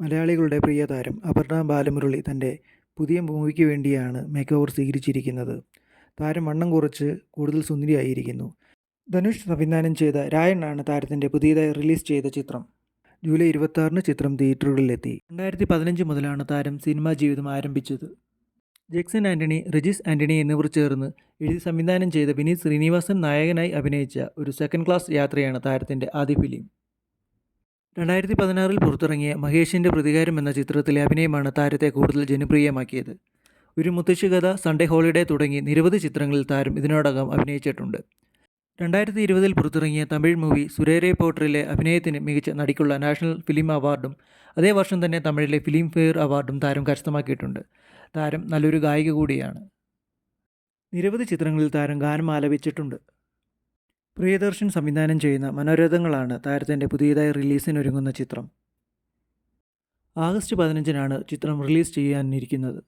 മലയാളികളുടെ പ്രിയ താരം അപർണ ബാലമുരളി തന്റെ പുതിയ മൂവിക്ക് വേണ്ടിയാണ് മേക്ക് ഓവർ സ്വീകരിച്ചിരിക്കുന്നത്. താരം വണ്ണം കുറച്ച് കൂടുതൽ സുന്ദരിയായിരിക്കുന്നു. ധനുഷ് സംവിധാനം ചെയ്ത രായണ്ണാണ് താരത്തിന്റെ പുതിയതായി റിലീസ് ചെയ്ത ചിത്രം. ജൂലൈ ഇരുപത്താറിന് ചിത്രം തിയേറ്ററുകളിലെത്തി. രണ്ടായിരത്തി പതിനഞ്ച് മുതലാണ് താരം സിനിമാ ജീവിതം ആരംഭിച്ചത്. ജെക്സൺ ആന്റണി റിജിസ് ആന്റണി എന്നിവർ ചേർന്ന് എഴുതി സംവിധാനം ചെയ്ത വിനീത് ശ്രീനിവാസൻ നായകനായി അഭിനയിച്ച ഒരു സെക്കൻഡ് ക്ലാസ് യാത്രയാണ് താരത്തിന്റെ ആദ്യ ഫിലിം രണ്ടായിരത്തി പതിനാറിൽ പുറത്തിറങ്ങിയ മഹേഷിന്റെ പ്രതികാരം എന്ന ചിത്രത്തിലെ അഭിനയമാണ് താരത്തെ കൂടുതൽ ജനപ്രിയമാക്കിയത്. ഒരു മുത്തശ്ശി കഥ സൺഡേ ഹോളിഡേ തുടങ്ങി നിരവധി ചിത്രങ്ങളിൽ താരം ഇതിനോടകം അഭിനയിച്ചിട്ടുണ്ട്. രണ്ടായിരത്തി ഇരുപതിൽ പുറത്തിറങ്ങിയ തമിഴ് മൂവി സുരേരെ പോട്ടറിലെ അഭിനയത്തിന് മികച്ച നടിക്കുള്ള നാഷണൽ ഫിലിം അവാർഡും അതേ വർഷം തന്നെ തമിഴിലെ ഫിലിം ഫെയർ അവാർഡും താരം കരസ്ഥമാക്കിയിട്ടുണ്ട്. താരം നല്ലൊരു ഗായിക കൂടിയാണ്. നിരവധി ചിത്രങ്ങളിൽ താരം ഗാനം ആലപിച്ചിട്ടുണ്ട് പ്രിയദർശൻ സംവിധാനം ചെയ്യുന്ന മനോരഥങ്ങളാണ് താരത്തിന്റെ പുതിയതായി റിലീസിനൊരുങ്ങുന്ന ചിത്രം. ആഗസ്റ്റ് പതിനഞ്ചിനാണ് ചിത്രം റിലീസ് ചെയ്യാനിരിക്കുന്നത്.